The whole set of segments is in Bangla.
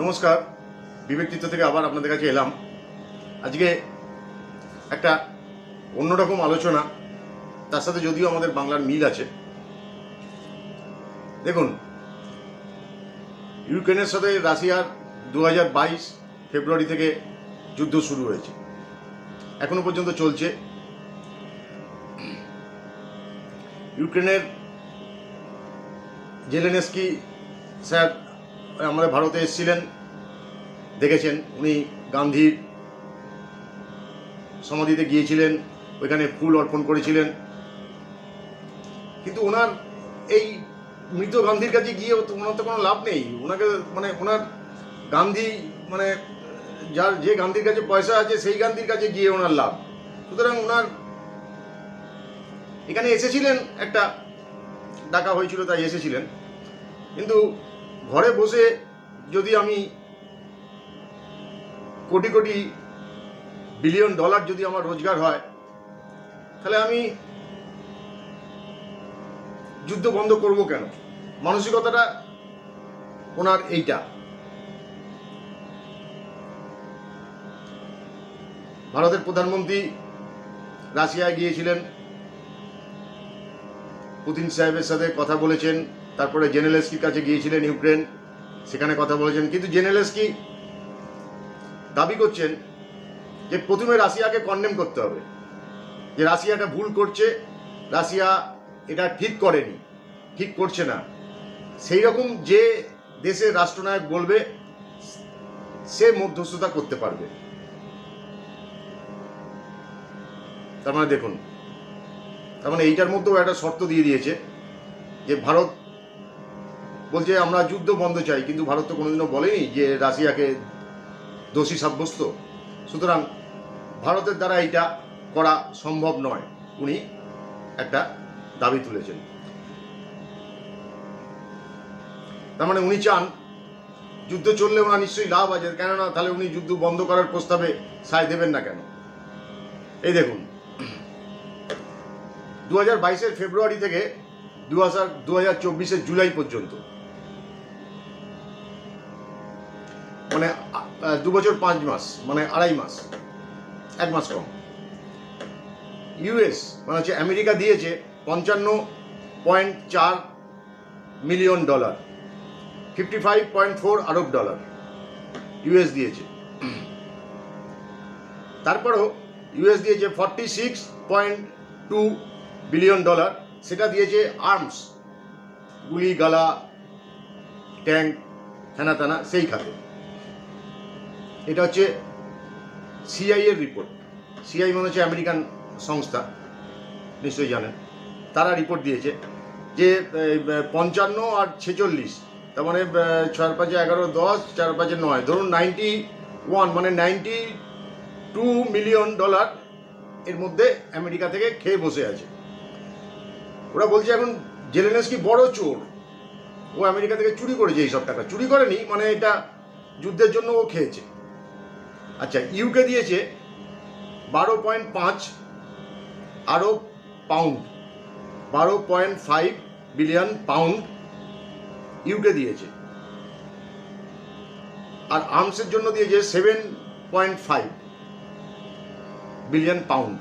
নমস্কার। বিবেকচিত্র থেকে আবার আপনাদের কাছে এলাম। আজকে একটা অন্যরকম আলোচনা, তার সাথে যদিও আমাদের বাংলার মিল আছে। দেখুন, ইউক্রেনের সাথে রাশিয়ার দু হাজার বাইশ ফেব্রুয়ারি থেকে যুদ্ধ শুরু হয়েছে। এখনও পর্যন্ত চলছে। ইউক্রেনের জেলেনেস্কি স্যার আমাদের ভারতে এসেছিলেন, দেখেছেন উনি গান্ধীর সমাধিতে গিয়েছিলেন ওইখানে ফুল অর্পণ করেছিলেন। কিন্তু ওনার এই মৃত গান্ধীর কাছে গিয়ে ওনার তো কোনো লাভ নেই। ওনাকে মানে ওনার গান্ধী মানে যার যে গান্ধীর কাছে পয়সা আছে, সেই গান্ধীর কাছে গিয়ে ওনার লাভ। সুতরাং ওনার এখানে এসেছিলেন, একটা ডাকা হয়েছিল, তাই এসেছিলেন। কিন্তু ঘরে বসে যদি আমি কোটি কোটি বিলিয়ন ডলার যদি আমার রোজগার হয়, তাহলে আমি যুদ্ধ বন্ধ করব কেন? মানসিকতাটা ওনার এইটা। ভারতের প্রধানমন্ত্রী রাশিয়ায় গিয়েছিলেন। পুতিন সাহেবের সাথে কথা বলেছেন, তারপরে জেনেলেস্কির কাছে গিয়েছিলেন ইউক্রেন, সেখানে কথা বলেছেন। কিন্তু জেনেলেস্কি দাবি করছেন যে প্রথমে রাশিয়াকে কন্ডেম করতে হবে, যে রাশিয়াটা ভুল করছে, রাশিয়া এটা ঠিক করেনি, ঠিক করছে না। সেই রকম যে দেশের রাষ্ট্রনায়ক বলবে, সে মধ্যস্থতা করতে পারবে। তার মানে দেখুন তার মানে এইটার মধ্যেও একটা শর্ত দিয়ে দিয়েছে যে ভারত বলছে, আমরা যুদ্ধ বন্ধ চাই। কিন্তু ভারত তো কোনোদিনও বলেনি যে রাশিয়াকে দোষী সাব্যস্ত। সুতরাং ভারতের দ্বারা এইটা করা সম্ভব নয়, উনি একটা দাবি তুলেছেন। তার মানে উনি চান যুদ্ধ চললে ওনার নিশ্চয়ই লাভ আছে, কেননা তাহলে উনি যুদ্ধ বন্ধ করার প্রস্তাবে সায় দেবেন না কেন? এই দেখুন দু হাজার বাইশের ফেব্রুয়ারি থেকে দু হাজার দু হাজার জুলাই পর্যন্ত। মানে দু বছর পাঁচ মাস মানে আড়াই মাস, এক মাস কম। ইউএস মানে হচ্ছে আমেরিকা দিয়েছে পঞ্চান্ন পয়েন্ট চার million dollar, fifty five point four আরব ডলার ইউএস দিয়েছে। তারপরেও ইউএস দিয়েছে forty six point two billion dollar, সেটা দিয়েছে আর্মস। গুলি, গালা, ট্যাঙ্ক হেনা তেনা সেই খাতে এটা হচ্ছে সিআই এর রিপোর্ট সিআই মানে হচ্ছে আমেরিকান সংস্থা, নিশ্চয়ই জানেন। তারা রিপোর্ট দিয়েছে যে পঞ্চান্ন আর ছেচল্লিশ, তার মানে চার পাঁচে এগারো দশ, চার পাঁচে নয়। ধরুন নাইনটি ওয়ান মানে নাইনটি টু মিলিয়ন ডলার এর মধ্যে আমেরিকা থেকে খেয়ে বসে আছে। ওরা বলছে এখন জেলেনেস্কি বড় চোর। ও আমেরিকা থেকে চুরি করেছে এইসব টাকা। চুরি করেনি মানে এটা যুদ্ধের জন্য ও খেয়েছে। আচ্ছা ইউকে দিয়েছে বারো পয়েন্ট পাঁচ আরব পাউন্ড বারো point five billion pound UK দিয়েছে। আর আর্মসের জন্য দিয়েছে seven point five billion pound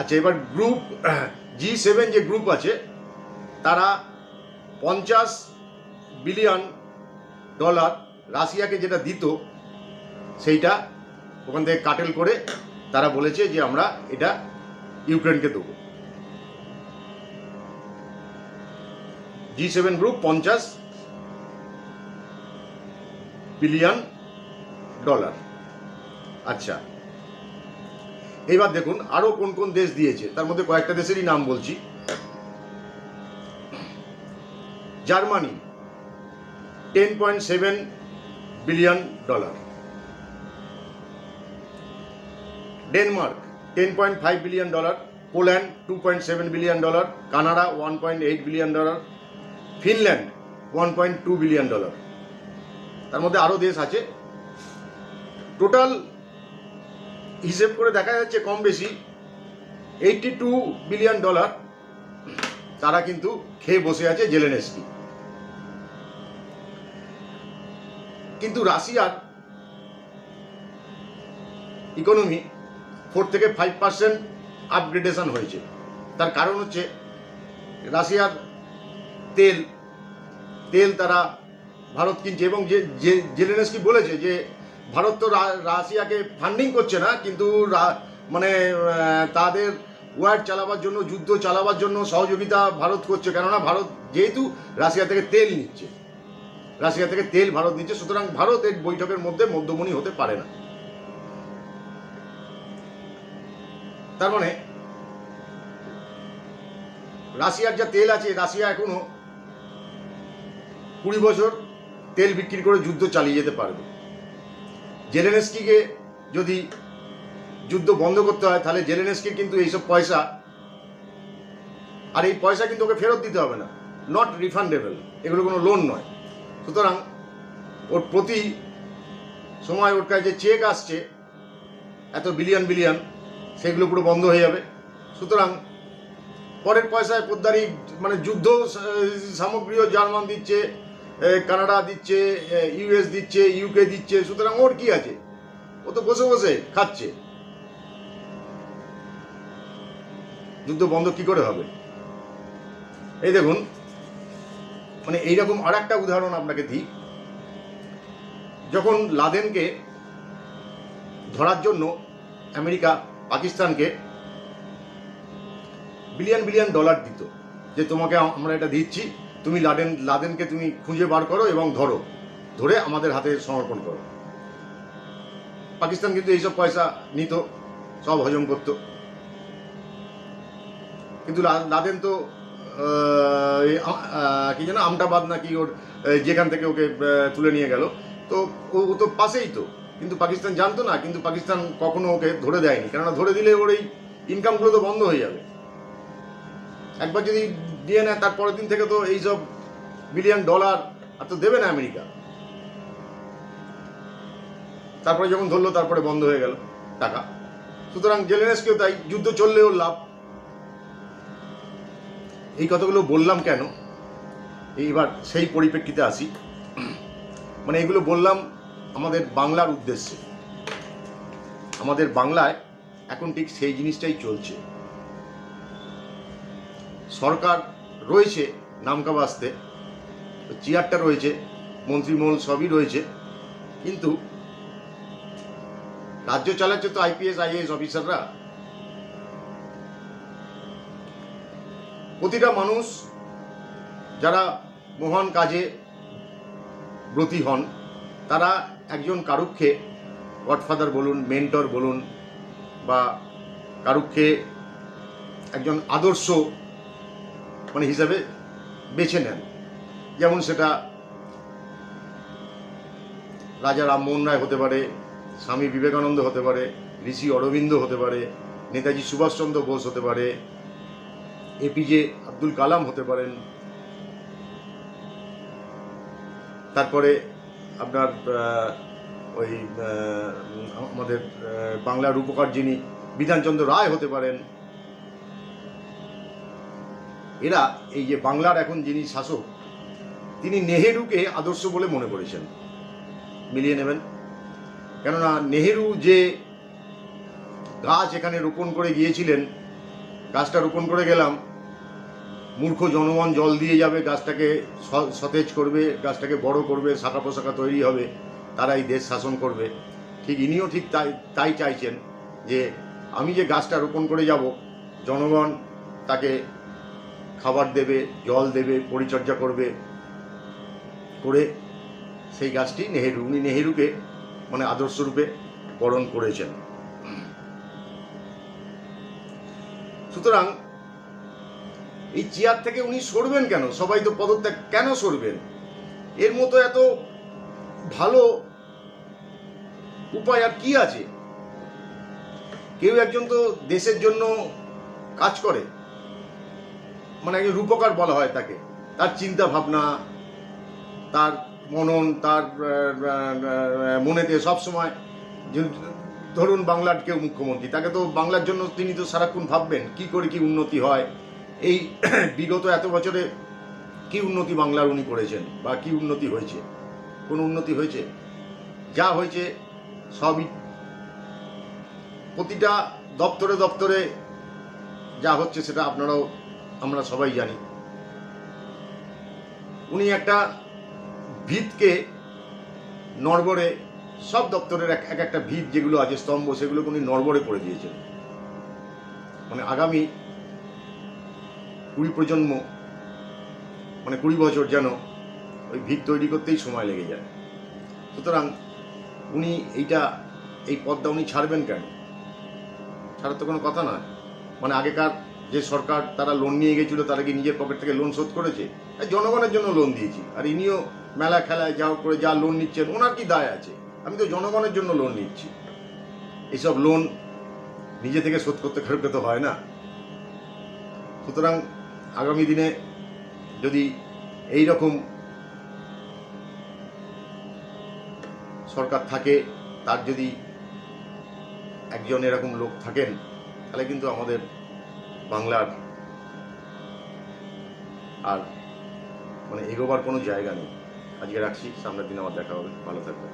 আচ্ছা এবার গ্রুপ জি সেভেন যে গ্রুপ আছে, তারা পঞ্চাশ বিলিয়ন ডলার রাশিয়াকে যেটা দিত, সেইটা ওখান থেকে কাটেল করে তারা বলেছে যে আমরা এটা ইউক্রেনকে দেবো। জি সেভেন গ্রুপ পঞ্চাশ বিলিয়ন ডলার আচ্ছা এবার দেখুন, আরও কোন কোন দেশ দিয়েছে। তার মধ্যে কয়েকটা দেশেরই নাম বলছি। Germany ten point seven billion dollar Denmark ten point five billion dollar Poland two point seven billion dollar Canada one point eight billion dollar Finland one point two billion dollar তার মধ্যে আরও দেশ আছে। টোটাল হিসেব করে দেখা যাচ্ছে কম বেশি এইটটি টু বিলিয়ন ডলার তারা কিন্তু খেয়ে বসে আছে জেলেনেস্কি। কিন্তু রাশিয়ার ইকোনমি ফোর থেকে ফাইভ পার্সেন্ট আপগ্রেডেশন হয়েছে। তার কারণ হচ্ছে রাশিয়ার তেল তেল তারা ভারত কিনছে এবং যে জেলেনস্কি বলেছে যে ভারত তো রাশিয়াকে ফান্ডিং করছে না, কিন্তু মানে তাদের ওয়ার চালাবার জন্য, যুদ্ধ চালাবার জন্য সহযোগিতা ভারত করছে, কেননা ভারত যেহেতু রাশিয়া থেকে তেল নিচ্ছে। রাশিয়া থেকে তেল ভারত নিচ্ছে, সুতরাং ভারত এই বৈঠকের মধ্যে মধ্যমণি হতে পারে না। তার মানে রাশিয়ার যা তেল আছে, রাশিয়া এখনও কুড়ি বছর তেল বিক্রি করে যুদ্ধ চালিয়ে যেতে পারবে। জেলেনস্কিকে যদি যুদ্ধ বন্ধ করতে হয়, তাহলে জেলেনস্কির কিন্তু এইসব পয়সা, আর এই পয়সা কিন্তু ওকে ফেরত দিতে হবে না। নট রিফান্ডেবল এগুলো কোনো লোন নয়। সুতরাং ওর প্রতি সময় ওর কাছে চেক আসছে, এত বিলিয়ন বিলিয়ন সেগুলো পুরো বন্ধ হয়ে যাবে। সুতরাং পরের পয়সায় পোদ্দারি মানে যুদ্ধ সামগ্রীও জার্মান দিচ্ছে কানাডা দিচ্ছে ইউএস দিচ্ছে ইউকে দিচ্ছে, সুতরাং ওর কি আছে? ও তো বসে বসে খাচ্ছে। যুদ্ধ বন্ধ কি করে হবে? এই দেখুন মানে এইরকম আর একটা উদাহরণ আপনাকে দিই। যখন লাদেনকে ধরার জন্য আমেরিকা পাকিস্তানকে বিলিয়ন বিলিয়ন ডলার দিত, যে তোমাকে আমরা এটা দিচ্ছি তুমি লাদেন, লাদেনকে তুমি খুঁজে বার করো এবং ধরো। ধরে আমাদের হাতে সমর্পণ করো। পাকিস্তান কিন্তু এইসব পয়সা নিত, সব হজম করত। কিন্তু লাদেন তো কি যেন আমটাবাদ নাকি ওর যেখান থেকে ওকে তুলে নিয়ে গেল। তো ও তো পাশেই তো। কিন্তু পাকিস্তান জানতো না, কিন্তু পাকিস্তান কখনো ওকে ধরে দেয়নি। কেননা ধরে দিলে ওর এই ইনকামগুলো তো বন্ধ হয়ে যাবে। একবার যদি দিয়ে নেয় তার পরের দিন থেকে তো এইসব বিলিয়ন ডলার আর তো দেবে না আমেরিকা। তারপরে যখন ধরলো, তারপরে বন্ধ হয়ে গেল টাকা। সুতরাং জেলেনেসকেও তাই, যুদ্ধ চললেও লাভ। এই কথাগুলো বললাম কেন? এইবার সেই পরিপ্রেক্ষিতে আসি। মানে এগুলো বললাম আমাদের বাংলার উদ্দেশ্যে। আমাদের বাংলায় এখন ঠিক সেই জিনিসটাই চলছে। সরকার রয়েছে নামকা বাস্তে চেয়ারটা রয়েছে, মন্ত্রীমহল সবই রয়েছে। কিন্তু রাজ্য চালাচ্ছে তো আইপিএস আইএএস অফিসাররা প্রতিটা মানুষ যারা মহান কাজে ব্রতী হন, তারা একজন কারুক্ষে, গডফাদার বলুন, মেন্টর বলুন, বা কারুক্ষে একজন আদর্শ মানে হিসাবে বেছে নেন। যেমন সেটা রাজা রামমোহন রায় হতে পারে, স্বামী বিবেকানন্দ হতে পারে, ঋষি অরবিন্দ হতে পারে, নেতাজি সুভাষচন্দ্র বোস হতে পারে এপিজে আব্দুল কালাম হতে পারেন। তারপরে আপনার ওই আমাদের বাংলার রূপকার যিনি বিধানচন্দ্র রায় হতে পারেন। এরা এই যে বাংলার এখন যিনি শাসক, তিনি নেহেরুকে আদর্শ বলে মনে করেছেন। মিলিয়ে নেবেন। কেননা নেহেরু যে গাছ এখানে রোপণ করে গিয়েছিলেন, গাছটা রোপণ করে গেলাম, মূর্খ জনগণ জল দিয়ে যাবে, গাছটাকে সতেজ করবে, গাছটাকে বড় করবে, শাখা পোশাখা তৈরি হবে, তারাই দেশ শাসন করবে। ঠিক ইনিও ঠিক তাই তাই চাইছেন যে আমি যে গাছটা রোপণ করে যাব, জনগণ তাকে খাবার দেবে, জল দেবে, পরিচর্যা করবে করে সেই গাছটি নেহেরু। উনি নেহেরুকে মানে আদর্শরূপে বরণ করেছেন। সুতরাং এই চেয়ার থেকে উনি সরবেন কেন? সবাই তো পদত্যাগ কেন সরবেন? এর মতো এত ভালো উপায় আর কি আছে? কেউ একজন তো দেশের জন্য কাজ করে। মানে রূপকার বলা হয় তাকে। তার চিন্তা ভাবনা তার মনন, তার মনেতে সবসময় ধরুন বাংলার কেউ মুখ্যমন্ত্রী, তাকে তো বাংলার জন্য তিনি তো সারাক্ষণ ভাববেন, কি করে কি উন্নতি হয়? এই বিগত এত বছরে কি উন্নতি বাংলার উনি করেছেন বা কি উন্নতি হয়েছে? কোনো উন্নতি হয়েছে? যা হয়েছে সবই প্রতিটা দপ্তরে দপ্তরে যা হচ্ছে সেটা আপনারাও আমরা সবাই জানি। উনি একটা ভিতকে নড়বড়ে, সব দপ্তরের এক এক একটা ভিত যেগুলো আছে, স্তম্ভ, সেগুলোকে উনি নড়বড়ে করে দিয়েছেন। মানে আগামী কুড়ি প্রজন্ম মানে কুড়ি বছর যেন ওই ভিত তৈরি করতেই সময় লেগে যায়। সুতরাং উনি এইটা, এই পদটা উনি ছাড়বেন কেন? ছাড়ার তো কোনো কথা নয়। মানে আগেকার যে সরকার তারা লোন নিয়ে গেছিল, তারা কি নিজের পকেট থেকে লোন শোধ করেছে? জনগণের জন্য লোন দিয়েছি। আর ইনিও মেলা খেলায় যা করে যা লোন নিচ্ছেন, ওনার কি দায় আছে? আমি তো জনগণের জন্য লোন নিচ্ছি। এইসব লোন নিজে থেকে শোধ করতে করতে তো হয় না। সুতরাং আগামী দিনে যদি এই রকম সরকার থাকে, তার যদি একজন এরকম লোক থাকেন, তাহলে কিন্তু আমাদের বাংলার আর মানে এগোবার কোনো জায়গা নেই। আজকে রাখছি, সামনের দিন আমার দেখা হবে। ভালো থাকবে